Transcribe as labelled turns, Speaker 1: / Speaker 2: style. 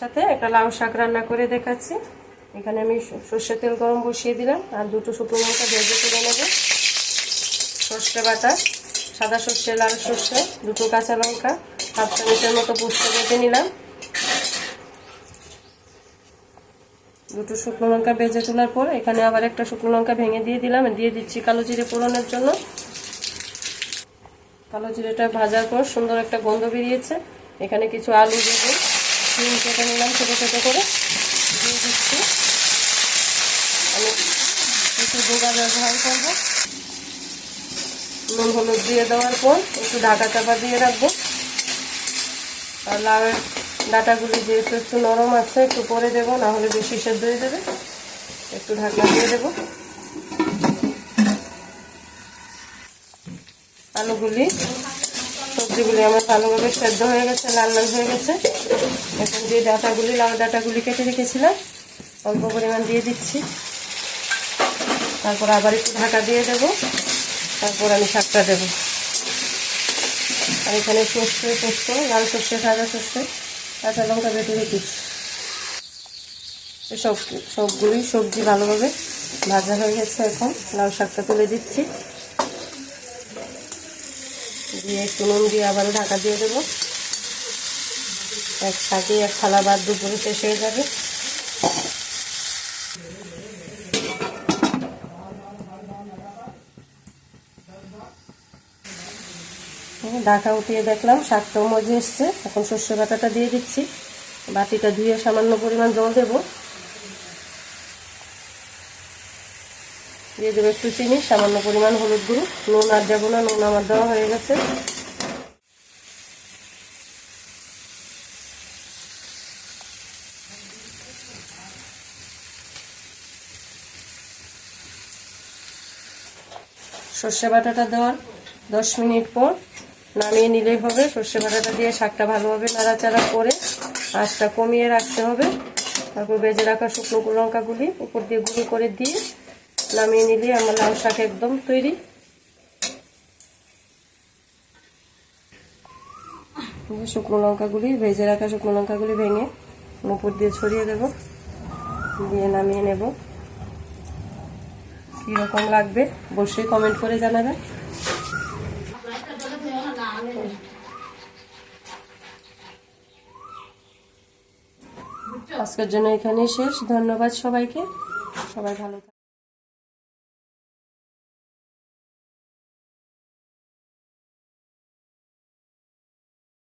Speaker 1: সাথে একটা লাউ শাক রান্না করে দেখাচ্ছি। এখানে আমি সর্ষের তেল গরম বসিয়ে দিলাম আর দুটো শুকনো লঙ্কা ভেজে তুলে নেব। সর্ষে বাটা, সাদা সর্ষে, লাল সর্ষে, দুটো কাঁচা লঙ্কা, হাফ চামচের মতো পুষ্ট বেটে নিলাম। দুটো শুকনো লঙ্কা ভেজে তোলার পর এখানে আবার একটা শুকনো লঙ্কা ভেঙে দিয়ে দিলাম। দিয়ে দিচ্ছি কালো জিরে পোড়ানোর জন্য। কালো জিরেটা ভাজার পর সুন্দর একটা গন্ধ বেরিয়েছে। এখানে কিছু আলু দেবো ডিম কেটে নিলাম ছোটো ছোটো করে। দিয়ে দিচ্ছি। আমি কিছু বোগা ব্যবহার করব। নুন, হলুদ দিয়ে দেওয়ার পর একটু ঢাকা চাপা দিয়ে রাখব। আর লাউয়ের ডাটাগুলি যেহেতু একটু নরম আছে, একটু পরে দেবো, না হলে বেশি সেদ্ধ হয়ে যাবে। একটু ঢাকনা দিয়ে দেবো। আলুগুলি সবজিগুলি আমার ভালোভাবে সেদ্ধ হয়ে গেছে, লাল লাল হয়ে গেছে। এখন যে ডাটাগুলি, লাউ ডাটাগুলি কেটে রেখেছিলাম, অল্প পরিমাণ দিয়ে দিচ্ছি। তারপর আবার একটু ঢাকা দিয়ে দেব। তারপর আমি শাকটা দেব। আর এখানে সর্ষে, পোস্ত, লাল সর্ষে, সাদা সর্ষে, কাঁচা লঙ্কা বেটে রেখেছি। সব সবগুলি সবজি ভালোভাবে ভাজা হয়ে গেছে এখন। লাউ শাকটা তুলে দিচ্ছি। দিয়ে একটু নুন দিয়ে আবারও ঢাকা দিয়ে দেবো। এক শাকে এক থালা ভাত দুপুরে শেষ হয়ে যাবে। ঢাকা উঠিয়ে দেখলাম শাকটাও মজে এসছে। এখন সর্ষে বাটাটা দিয়ে দিচ্ছি। বাটিটা ধুয়ে সামান্য পরিমাণ জল দেব। দিয়ে দেবো একটু চিনি, সামান্য পরিমাণ হলুদ গুঁড়ো। নুন আর যাব না, নুন আমার দেওয়া হয়ে গেছে। সর্ষে বাটাটা দেওয়ার দশ মিনিট পর নামিয়ে নিলেই হবে। সর্ষে বাটাটা দিয়ে শাকটা ভালোভাবে নাড়াচাড়া করে আঁচটা কমিয়ে রাখতে হবে। তারপর বেজে রাখা শুকনো লঙ্কাগুলি উপর দিয়ে গুঁড়ো করে দিয়ে নামিয়ে নিলে আমার লাল শাক একদম তৈরি। শুকনো লঙ্কাগুলি, ভেজে রাখা শুকনো লঙ্কাগুলি ভেঙে উপর দিয়ে ছড়িয়ে দেব, দিয়ে নামিয়ে নেব। কীরকম লাগবে, অবশ্যই কমেন্ট করে জানাবেন আজকের জন্য এখানেই শেষ, ধন্যবাদ সবাইকে। সবাই ভালো